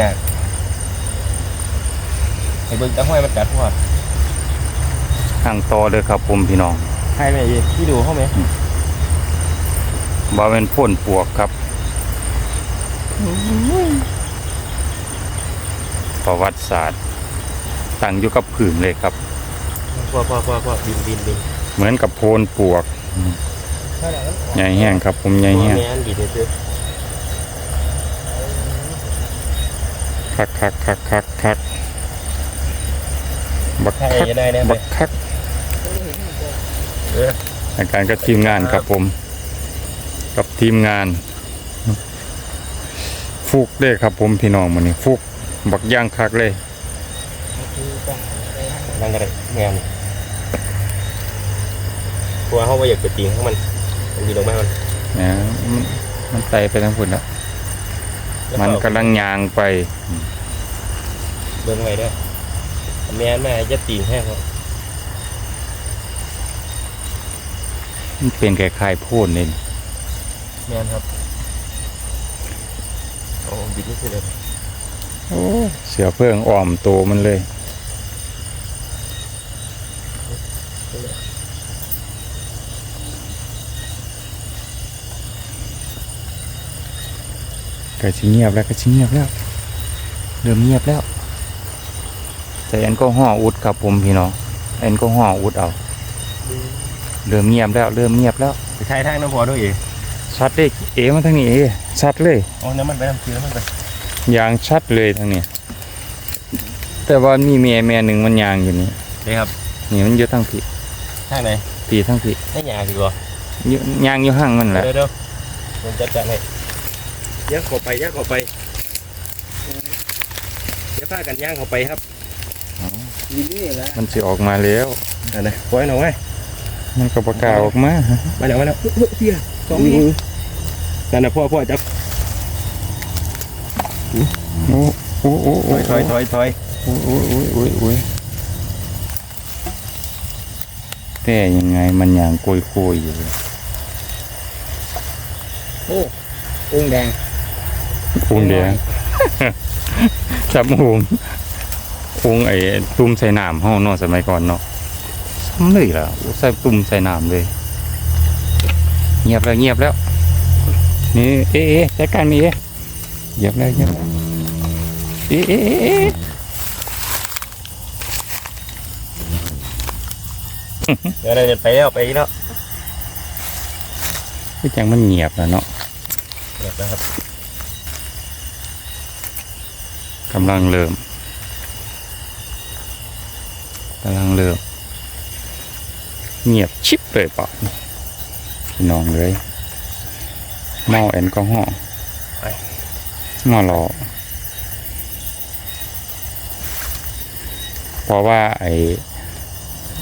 ยากให้เบิ่งตะห้อยมันกัดพอดทางต่อเลยครับผมพี่น้องให้ไหมอีพี่ดูเข้าไหมบ่เป็นพ่นปวกครับประวัติศาสตร์ตั้งอยู่กับผืนเลยครับพอพอพอพอบินบินบินเหมือนกับโพนปวกใหญ่แห้งครับผมใหญ่แห้ง แม่นดีเลยซื้อคักคักคักคักคักบักให้คักจะได้ได้ไหมบักคักเอออาการกับทีมงานครับผม กับทีมงาน ฟุกเด้ครับผมพี่น้องมันนี่ฟุก บักย่างคักเลยนั่งกันเลยแม่นกลัวเขาว่าอยากไปตีข้างมันมันดีลงไหมมันนะมันมันไตไปทั้งพุ่นแล้ว มันกำลังยางไป เบิ่งไว้เด้อแม่นแม่จะตีแห้งเขามันเป็นคล้ายๆโพ่นนี่แม่นครับโอ้บิดนี่คือเลยโอ้เสือเพิ่งอ้อมโตวมันเลย ก็ชิเงียบแล้วก็ชิเงียบแล้วเริ่มเงียบแล้วแต่แอลกอฮอล์อุดครับผมพี่น้องแอลกอฮอล์อุดเอาเริ่มเงียบแล้ว เริ่มเงียบแล้วไปใช้ทางน้ำพอด้วยเอ๋ชัดเลยเอ๋มาทางนี้เอ๋ชัดเลยเอาน้ำมันไปน้ำคือน้ำมันไปยางชัดเลยทางนี้แต่ว่ามีเมียแม่หนึ่งมันยางอยู่นี่เด้ครับนี่มันอยู่ทางผีทางไหนผีทางผีให้ยาดีกว่าอยู่ยางอยู่ห้างมันแหละเดี๋ยวเดี๋ยวผมจัดการให้ ย่างเข้าไปย่างเข้าไปอย่าพากันย่างเข้าไปครับยินดีแล้วมันจะออกมาแล้วอันนี้ปล่อยหน่อยไว้มันก็ประกล้าศออกมามาแล้วมาแล้วเสียสองอืนี้มนั่นนะพ่อพ่อจับโอ้โอ้โอ้ถโอ้อยถอยถอยถอยโอ้โอ้โอ้โอ้โอ้แต่ยังไงมันยางโกยโคยๆอยู่เลยโอ้องค์แดง พุงเดียวจับหุงพุงไอ้ตุ่มใส่น้ำห้องนอนสมัยก่อนเนาะซ้ำเลยล่ะใส่ตุ่มใส่น้ำเลย เงียบแล้วเงียบแล้ว นี่เอ๊ะเอ๊ะจัดการนี่เอ๊ะเงียบแล้วเงียบแล้วเอ๊ะเอ๊ะเอ๊ะเอ๊ะเดี๋ยวเราจะไปแล้วไปแล้วคือจังมันเงียบแล้วเนาะเดี๋ยวนะครับ กำลังเริ่มกำลังเริ่ม เงียบชิบเลยป่ะพี่น้องเลยเมาแอลกอฮอล์เมาหลอเพราะว่าไอ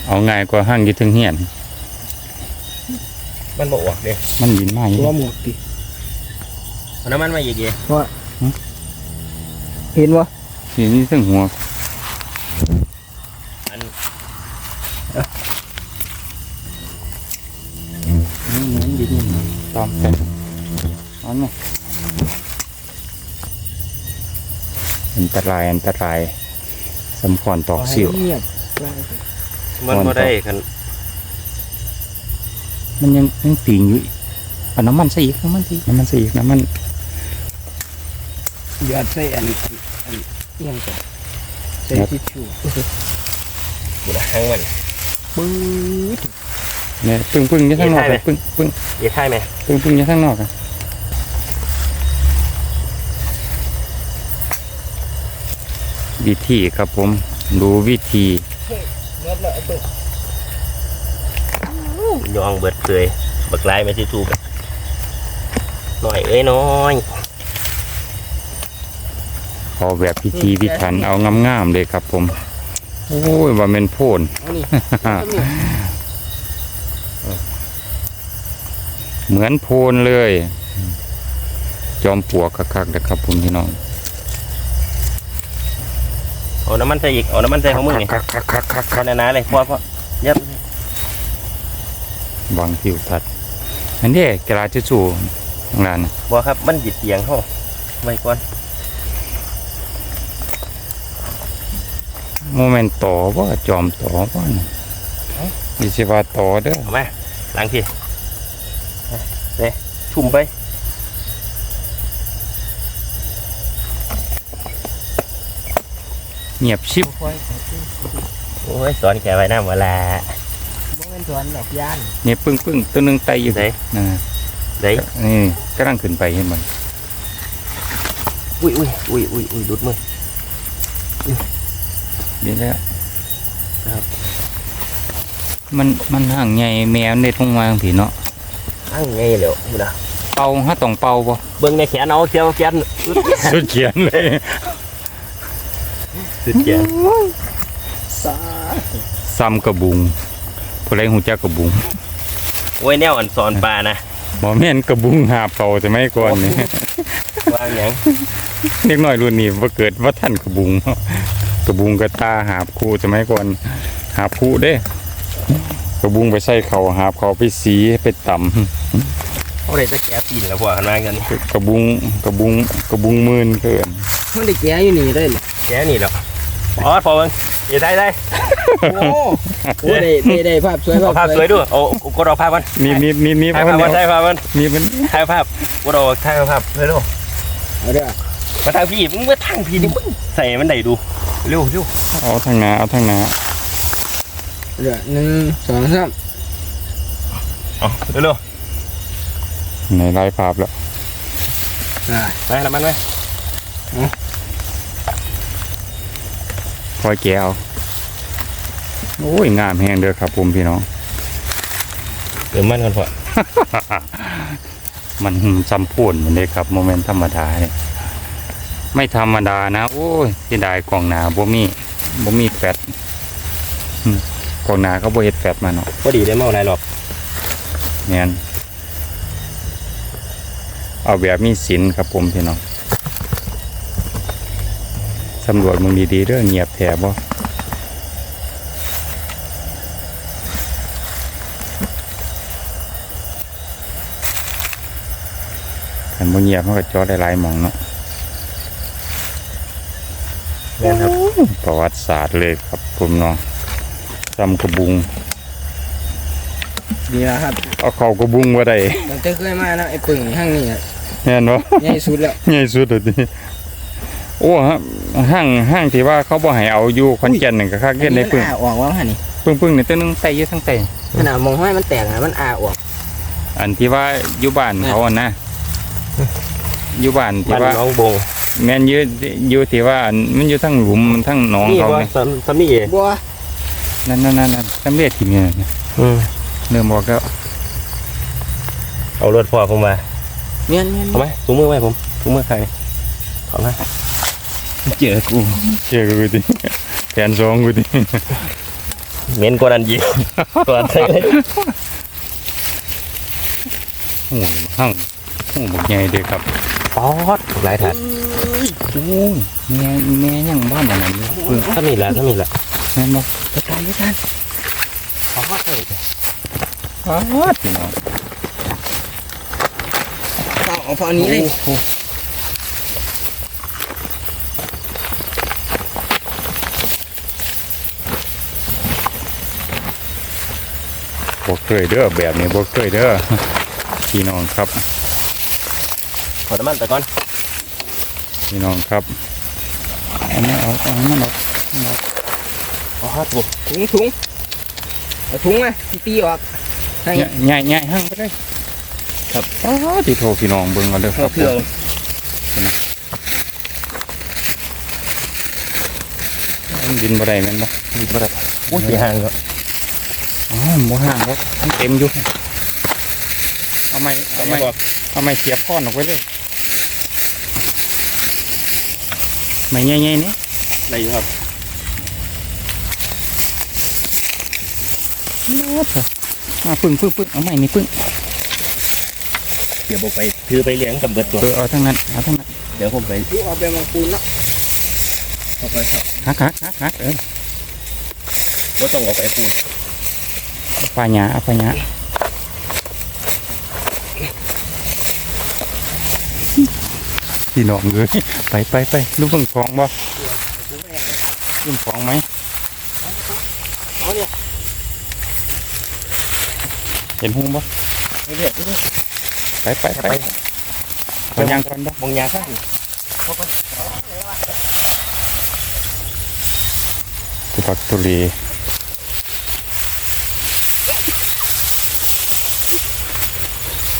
เอาง่ายกว่าห้างอยึดถึงเฮียน มันบอกว่าเดี๋ยวมันยินมากตัวหมดดิเอาน้ำมันมาอีกเย่ เห็นวะทีนี้ถึงหัวอันนี่มันยินตามกันอันนี้อันตรายอันตรายสำคัญตอกสิวเงียบมันก็ได้กันมันยังยังติ่งอยู่อีกเอาน้ำมันใส่อีกน้ำมันใส่อีกน้ำมันใส่อีกน้ำมัน หยอดใส่อันอันอันเอียงก่อนใส่ทิชชู่บุหรี่มันปื๊ดเนี่ยปึ้งปึ้งยี่ข้างนอกอะปึ้งปึ้งเย่ใช่ไหมปึ้งปึ้งยี่ข้างนอกอะวิธีครับผม ดูวิธียบเลยไอ้ปึ๊กยองเบิดเคยบักไลายมาที่ทูกันหน่อยเอ้ยน้อย พอแบบพิธีพิถันเอางามๆเลยครับ ผม โอ้ยว่าเป็นโพนเอานี่เอานี่เหมือนโพนเลย จอมปลวกคักๆนะครับผมพี่น้องเอาน้ำมันใส่อีกเอาน้ำมันใส่ของมึงนี่คักคักคักคักขคักนาดๆเลยพ่อพ่อยับวางผิวทัด อันนี้กระดาษทิชชู่ข้างล่างน่ะบ่ครับ มันหยิบเตียงเขาไว้ก่อน โมเมนต์ต่อว่าจอมต่อว่าน่ะดิสิว่าต่อเด้อเอามาล้างพี่เนี่ยชุ่มไปเงียบชิบค่อยๆขึ้นโอ้ยสอนแกไว้น้ำเวลาบ่แม่นสวนดอกย่านเนี่ยปึ้งปึ้งตัวหนึงไตอยู่ไหนนะได้นี่กำลังขึ้นไปเห็นมันอุ้ยอุ้ยอุ้ยอุ้ยอุ้ยดุดมือ นี่แหล้วครับ มันมันห่างใหญ่แมวในทุ่งวางผีเนาะตั้งไงเหลียวดูนะเป่าฮะต้องเป่าบ่เบิ่งในแขนเอาเสียวแขนสุดเขียนเลยสุดแขนสาซ้ำกระบุงผู้ใดหูจักกระบุงโอ้ยแนวอันสอนปลานะบ่แม่นกระบุงหาบเขาแต่ไม่ก่อนนี่ว่าหยังเด็กน้อยรุ่นนี้บ่เกิดว่าท่านกระบุง กระบุงกระตาหาบคู่สมัยก่อนหาบคู่เด้ กระบุงไปใส่เขาหาบเขาไปสีไปต่ำเขาเลยจะแกะปีนแล้วพวกกันมากันกระบุงกระบุงกระบุงหมื่นเกินมันได้แก่อยู่นี่เลยเหรอแกะนี่หรอกอ๋อพอเบิ่งเดี๋ยวได้ได้โอ้โหได้ได้ได้ภาพสวยเอาภาพสวยด้วยโอ้กดเอาภาพมันมีมีมีมีถ่ายภาพมันถ่ายภาพมันมีมันถ่ายภาพกดเอาถ่ายภาพเร็วเอาเด้อๆมาทางพี่มึงมาทางพี่นี่มึงใส่มันได้ดู เร็วเร็วเอาทางหน้าเอาทางหน้าเอาเด้อหนึ่งสองสามเอาเร็วในลายภาพแล้วอ่าๆไปละมันไหมคอยแกเอาโอ้ยงามแฮงเด้อครับผมพี่น้องเดี๋ยวมันก่อนพอมันจำพูนเหมือนเด้ครับโมเมนต์ธรรมดาเนี่ย ไม่ธรรมดานะ โอ้ยเสียดายกล่องหนาบ่มีบ่มีแฟตอืมกล่องหนาเขาบ่เฮ็ดแฟตมาเนาะพอดีได้เมาไรหรอกแม่นเอาแบบมีศีลครับผมพี่น้องสำรวจมึงดีๆเด้อเงียบแถบบ่คันบ่เงียบมันก็จอได้หลายหมองเนาะ แม่นครับ ประวัติศาสตร์เลยครับผมเนาะจำกระบุงนี่แหละครับเอาเข้ากระบุงบ่ได้มันจะเคยมานะไอ้ปึ่งห้างนี่อะแม่นบ่ใหญ่สุดแล้วใหญ่สุดเลยทีโอ้ฮะห้างห้างที่ว่าเขาบ่ให้เอาอยู่ขอนแก่นนั่นก็คักเฮ็ดในปึ้งมันอาออกว่าหั่นนี่ปึ้งปึ้งนี่ตัวหนึงไตอยู่ทั้งไตขนาดมองให้มันแตกนะมันอาออก อันที่ว่าอยู่บ้านเขาอะนะอยู่บ้านที่บ้านว่าน้องบง แม่นอยู่อยู่ที่ว่าอันมันอยู่ทั้งหลุมมันทั้งหนองนี่เขาว่าไงสำสำนี่เองบัวนั่นนั่นนั่นนั่นตำเลียดที่เนี่ยอืมเริ่มบอกแล้วเอารถพ่อผมมาเมียนเมียนเอาไหมถุงมือไว้ผมถุงมือใครเอามาเจอกูเชื่อกูดิแผนสองกูดิเหม็นกว่านั้นยิงกว่านั้นเลยโอ้ยห้างโอ้บอกใหญ่เด้อครับป๊อดหลายถาด โอ้ยแม่แม่ยังบ้านอันนั้นเลยเพิ่งถ้ามีละถ้ามีละแม่นบ่ไปกันไปกันป๊อดเลยอ้าวพี่น้องเอาเอาฝั่งนี้เลยบ่เคยเด้อแบบนี้บ่เคยเด้อพี่น้องครับ ขอน้ำมันแต่ก่อน พี่น้องครับเอามาเอาเอามันออกป๊อดกูถุงถุงเอาถุงมาที่ตีออกให้ใหญ่ใหญ่หั่งไปเลยครับอ้าวที่โทรพี่น้องเบิ่งเอาเด้อครับเพื่อมันดินบ่ได้แม่นบ่มีบ่ได้อุ้ยสีห่างก็อ๋อบ่ห่างครับมันเต็มอยู่เอาไม้เอาไม้เอาไม้เสียบก้อนออกไปเลย ไม้ใหญ่ๆนี่ได้อยู่ครับมาปึ้งปึ้งปึ้งเอาไม้นี่ปึ้งเดี๋ยวผมไปถือไปเลี้ยงกับเบิดตัว เออเอาทั้งนั้นเอาทั้งนั้นเดี๋ยวผมไปดูเอาไปมังคูนเนาะเอาไปครับหักหักหักหักเออก็ต้องเอาไปปู เอาปลาหยาเอาปลาหยา พี่น้องเลยไปไปไปลูกเบิ่งของบ่ลูกของไหมเห็นหุ้งบ่ไม่เด็ดไปไปไปไปย่างก่อนบ่มองยางข้างทุปักทุลี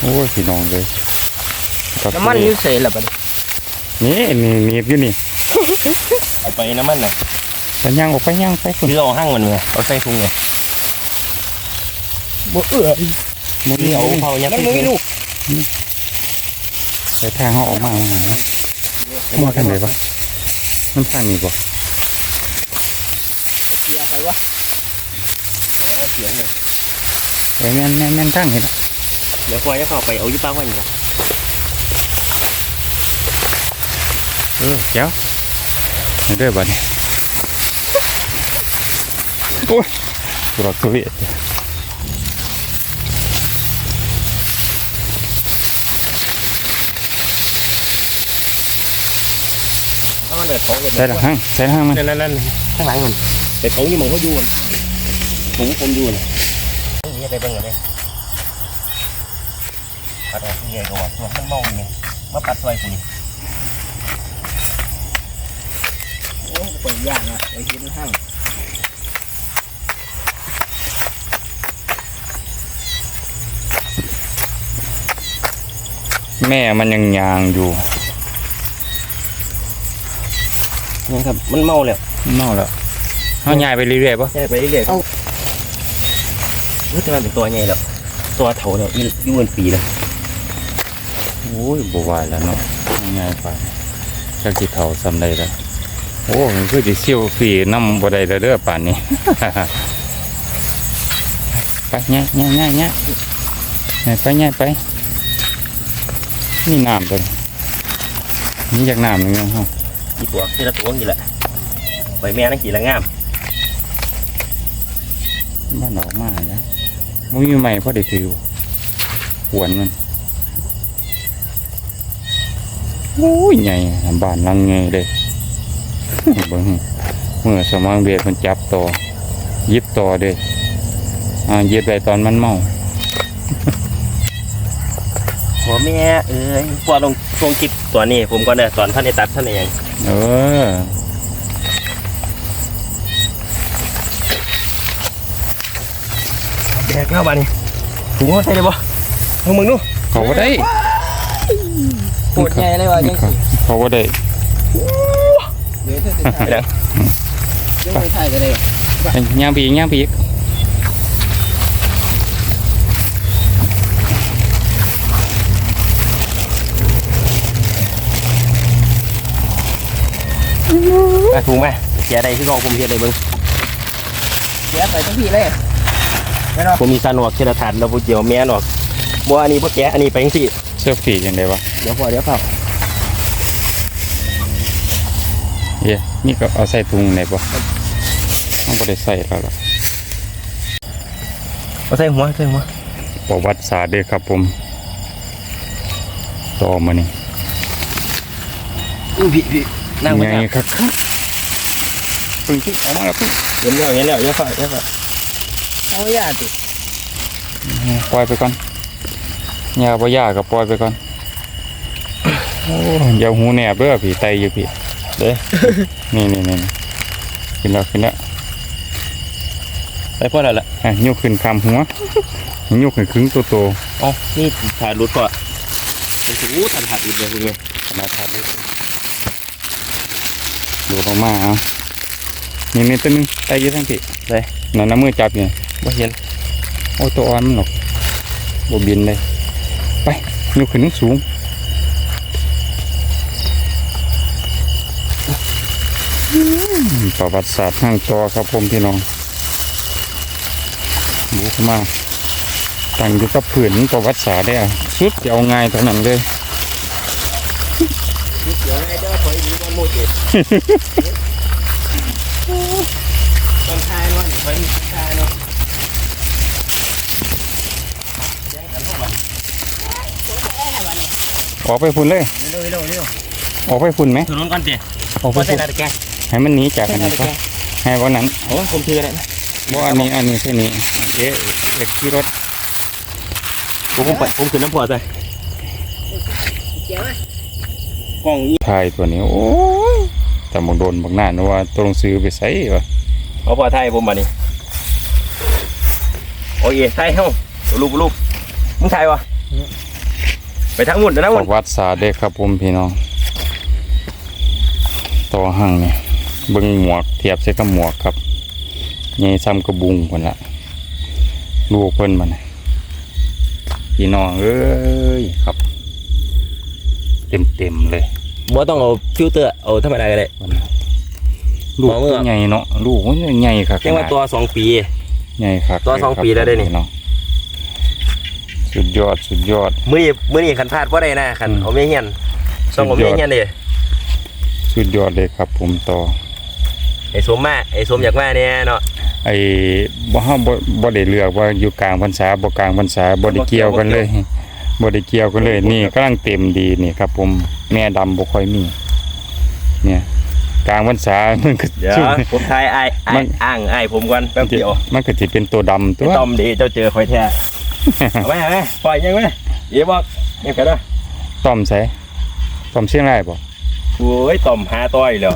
โอ้ยพี่น้องเลยน้ำมันยุ่เสยละบัด นี้นี่นี่หนีบอยู่นี่เอาไปน้ำมันน่ะไปย่างออกไปย่างไปคุณคือเอาห้างมันเลยเอาใส่ถุงเลยบ่เอื้อมุดนี่นี่เอาเอาเผายัดมันใส่ไม่ถุงลูกไปทางเขาออกมาเอามามาทางไหนปะมันทางนี้ปะเสียไปวะเสียงเลยไปแม่นแม่นแม่นทางเห็นเดี๋ยวควายจะเข้าไปเอาอยู่ป้าวัน อยู่เออเจ้าไม่ได้บ่เนี่ยโอ้ยตุรักตุเรศเอาเลยเขาเห็นใส่ละห้างใส่ละห้างมันนั่นนั่นนั่นข้างหลังมันแต่เขานี่มองเขาอยู่มันผมผมอยู่น่ะนี่ไปเบิ่งกันเลยปัดออกที่ใหญ่กว่าตัวมันเมาเนี่ยมาปัดซอยกูนี่ โอ้เปิดย่างอะไปกินห้างแม่มันยังยางอยู่นี่ครับ มันเมาแล้วเน่าแล้วเขาย้ายไปเรื่อยๆปะใช่ไปเรื่อยๆเอารู้จักมันเป็นตัวใหญ่แล้วตัวเถาเนี่ยยืนยืนปีแล้วโอ้ยบวายแล้วเนาะย้ายไปจักจิเท่าสำได้แล้ว โอ้มันคือจิเซี่ยวฝีน้ำบ่ได้แล้วเด้อป่านนี้ ไปแง่แง่แง่แง่แง่ไปแง่ไป นี่น้ำตัวนี้นี่จากน้ำนึงเนาะอีตัวนี่ละตัวนี่แหละใบแม่นั่งขี่ละงามบ้านออกมานะมึงอยู่ใหม่พอได้ถือบ่หวนมันโอ้ยใหญ่บ้านหลังไงเลย เบิ่งเมื่อสมองเบียดมันจับต่อยิบต่อเด้อ่ายิบไปตอนมันเมาหัวแม่เอ้ยพอลงลงคลิปตัวนี้ ผมก็เนี่ยตอนท่านในตัดท่านเองเออแบกเข้ามานี่ถุงเขาใส่ได้ปะเอามึงดูเขาก็ได้ปวดใหญ่เลยว่ะยังสิเขาก็ได้ เดี๋ยวเธอจะถ่ายไปแล้วยังไม่ถ่ายกันเลยย่างไปอีกย่างไปอีกมาถุงมาเสียใดที่กองผมเสียใดเบิ้งเสียไปทั้งพี่เลยผมมีสานวกเชลถานเราพูดเดียวแม่นออกบัวอันนี้พวกแกอันนี้ไปยังสี่เสื้อฝียังไงวะเดี๋ยวพอเดี๋ยวเผา เย้นี่ก็เอาใส่ถุงไหนปะต้องไปได้ใส่แล้วล่ะเอาใส่หัวใส่หัวประวัติศาสตร์เด้อครับผม ต่อมานี่อู้พี่พี่นั่งไม่ไงได้ครับปึ้งออกมาแล้วปึ้งเห็นแล้วเห็นแล้วเดี๋ยวเผาเดี๋ยวเผาเอาย่าติปล่อยไปก่อนยาบ่ยาก็ปล่อยไปก่อนโอ้อยาหูแหนบเด้อพี่ไตอยู่พี่ เด้อนี่นี่นี่นี่ขึ้นแล้วขึ้นแล้วไปพ่อแล้วล่ะอะยกขึ้นคำหัวยกขึ้นครึ่งตัวโตอ๋อนี่ขาดรุดก่อนเป็นถึงอู้ตันขาดรุดเลยคุณเว้ยขนาดทัดเลยดูลงมาเอานี่นี่ตัวหนึงไตอยู่ทั้งพี่เลยนั่นน้ำมือจับอยู่บ่เห็นโอ้ตัวอ่อนมันหรอกบบินเลยไปยกขึ้นสูงอืม ประวัติศาสตร์ห้างจอครับผมพี่น้องบุกมาตั้งอยู่กับผืนประวัติศาสตร์ได้อะสุดจะเอาง่ายเท่านั้นเลยเดี๋ยวให้เจ้าถอยดีมันโมจิตอนทายเนาะถอยมีท้ายเนาะแย่งกันออกไปพุ่นเลย เร็วเร็วเร็วออกไปพุ่นไหมถนนก่อนเตี๋ยออกไปพุ่นนาฬิก ให้มันหนีจากใส่อันนานี้ฬิก็กาให้วันนั้นโอ้ผมถือได้นะบ่อันนี้อันนี้แค่นี้เอ๊ะเอ๊ะขี่รถผมผมไปผมขึ้นน้ำพอใจเกี่ยวไหมกล้องอีทายตัวนี้โอ้ยแต่บักโดนบักหน้านึกว่าตัวหนังสือไปใส่วะเอาพอไทยผมมานี่โอ้ยไทยเฮ้าลูกลูกมึงไทยวะไปทางมุ่นเดี๋ยวนะปมุ่นระวัติศาสตร์เด้ครับผมพี่น้องต่อหั่งนี่ เบิ่งหมวกเทียบใส่กับหมวกครับใหญ่ซ้ำกระบุงพุ่นละลูกเพิ่นมันน่ะพี่น้องเอ้ยครับ เต็มๆเลยบ่ต้องเอาฟิลเตอร์เอาธรรมดาก็ได้วันนี้ลูกมองเมื่อใหญ่เนาะลูกมันใหญ่ครับเรียกว่าตัวสองปีใหญ่ครับตัวสองปีแล้วได้นี่เนาะสุดยอดสุดยอดมื้อนี้มื้อนี้คันพลาดบ่ได้นะคันอืมเอาเมียเฮียนต้องเอาสุเมีดยยอดเฮียนดิสุดยอดเลยครับ ผมต่อ ไอ้สมมาไอ้สมอยากมาเนี่ยเนาะไอ้บ่เฮาบ่บ่ได้เลือกว่าอยู่กลางพรรษาบ่กลางพรรษาบ่ได้เกี่ยวกันเลยบ่ได้เกี่ยวกันเลยนี่กำลังเต็มดีนี่ครับ ผมแม่ดำบ่ค่อยมี เนี่ยกลางพรรษามันก็เดี๋ยวผมทายอ้ายอ้ามัยนอ้างอ้ายผมก่อนแป๊บเดียวมันก็สิเป็นตัวดำตัไอ้วต้อมดีเจ้าเจอคอยแท้เอาไหมเอาไหมปล่อยยังไหมเดี๋ยวบอกยังกันนะต้อมใส่ต้อมเชียงรายบ่โอ้ยต้อมหาต้อยแล้ว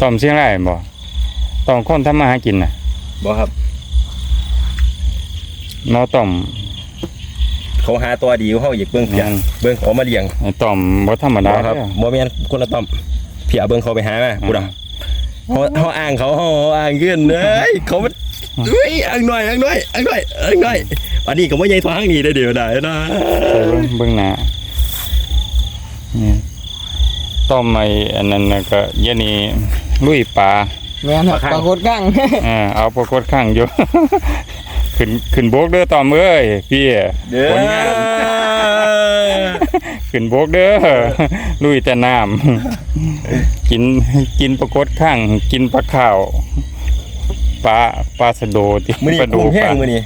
ต้อมเชียงรายบ่ต้องคนทำมาหากินน่ะบ่ครับเนาะต้อมเขาหาตัวดีเขาอยากเบิ่งเพียแม่นเบิ่งเขามาเลี้ยงไอ้ต้อมบ่ธรรมดาบ่ครับเด้อบ่แม่นคนละต้อมเพียเบิ่งเขาไปหามากูดาเขาเขาอ้างเขาเขาอ้างขึ้นเอ้ยเขามันเอ้ยอ้างหน่อยอ้างหน่อยอ้างหน่อยอ้างหน่อยอันนี้ก็บ่ใหญ่ทางนี้ได้เดี๋ยวได้นะใส่เบิ่งเบิ่งหน้านี่ ต้มไอ้อันนั้นน่ะก็ยะนี่ลุยปลา แม่นครับปรากฏกั้ง อ่าเอาปรากฏข้างอยู่ ขึ้นขึ้นโบกเด้อตอมเอ้ยพี่เด้อ ผลงานขึ้นโบกเด้อลุยแต่น้ำ กินกินปรากฏข้าง กินปลาข้าวปลาปลาสะโดที่มื้อนี้ปลาโดกุ้งแห้ปงลามื้อนี้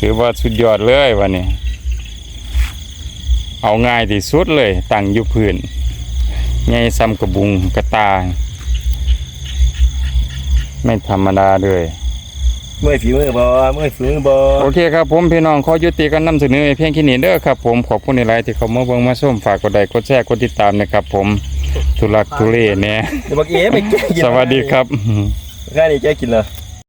ถือว่าสุดยอดเลยวันนี้ เอาง่ายที่สุดเลยตั้งอยู่พื้น ใหญ่ซ้ำกระบุงกระตายไม่ธรรมดาเลยเมื่อยฝีมือบ่เมื่อยฝีมือบ่โอเคครับผมพี่น้องขอยุติการนำเสนอเพียงแค่นี้เด้อครับผมขอบคุณในไลน์ที่เขามาเบิ่งมาชมฝากกดไลค์กดแชร์กดติดตามนะครับผมทุลักทุเลเนี่ยเดี๋ยวบอกเอ๋ไปแก้กินสวัสดีครับแค่นี้แก้กินเลย